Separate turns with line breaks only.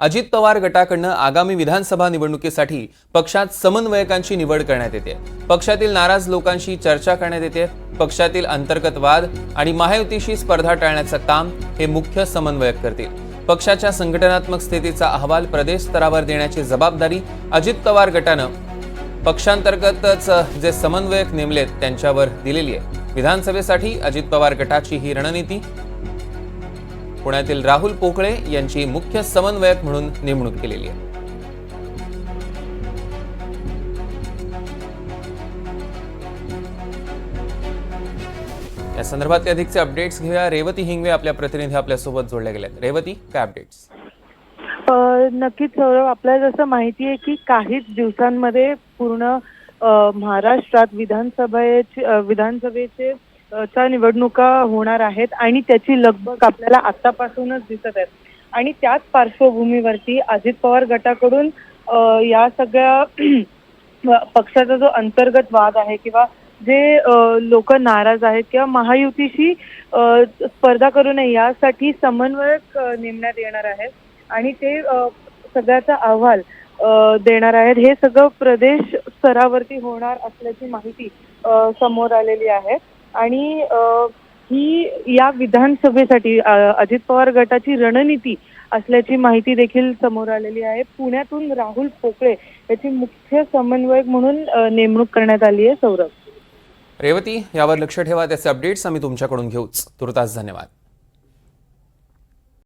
अजित पवार गटाकडनं आगामी विधानसभा निवडणुकीसाठी पक्षात समन्वयकांची निवड करण्यात येते. पक्षातील नाराज लोकांशी चर्चा करण्यात येते. पक्षातील अंतर्गत वाद आणि महायुतीशी स्पर्धा टाळण्याचं काम हे मुख्य समन्वयक करतील. पक्षाच्या संघटनात्मक स्थितीचा अहवाल प्रदेश स्तरावर देण्याची जबाबदारी अजित पवार गटानं पक्षांतर्गतच जे समन्वयक नेमलेत त्यांच्यावर दिलेली आहे. विधानसभेसाठी अजित पवार गटाची ही रणनीती पुण्यातील राहुल पोकळे यांची मुख्य समन्वयक म्हणून नेमणूक केलेली आहे. या संदर्भातले अधिकचे अपडेट्स घेऊया. रेवती हिंगवे आपल्या प्रतिनिधी आपल्यासोबत जोडल्या गेल्यात. रेवती काय अपडेट्स
नक्कीच सौरभ आपल्याला जसं माहिती आहे की काहीच दिवसांमध्ये पूर्ण महाराष्ट्रात विधानसभेचे विधानसभेचे च्या निवडणुका होणार आहेत आणि त्याची लगबग आपल्याला आतापासूनच दिसत आहे. आणि त्याच पार्श्वभूमीवरती अजित पवार गटाकडून या सगळ्या पक्षाचा जो अंतर्गत वाद आहे किंवा जे लोक नाराज आहेत किंवा महायुतीशी स्पर्धा करू नये यासाठी समन्वयक नेमण्यात येणार आहेत. आणि ते सगळ्याचा अहवाल देणार आहेत. हे सगळं प्रदेश स्तरावरती होणार असल्याची माहिती समोर आलेली आहे. आणि ही या विधानसभेसाठी अजित पवार गटाची रणनीती असल्याची माहिती देखील समोर आलेली आहे. पुण्यातून राहुल पोकळे याची मुख्य समन्वयक म्हणून नेमणूक करण्यात आली आहे. सौरभ.
रेवती यावर लक्ष ठेवा. त्याचे अपडेट्स आम्ही तुमच्याकडून घेऊच. तुर्तास धन्यवाद.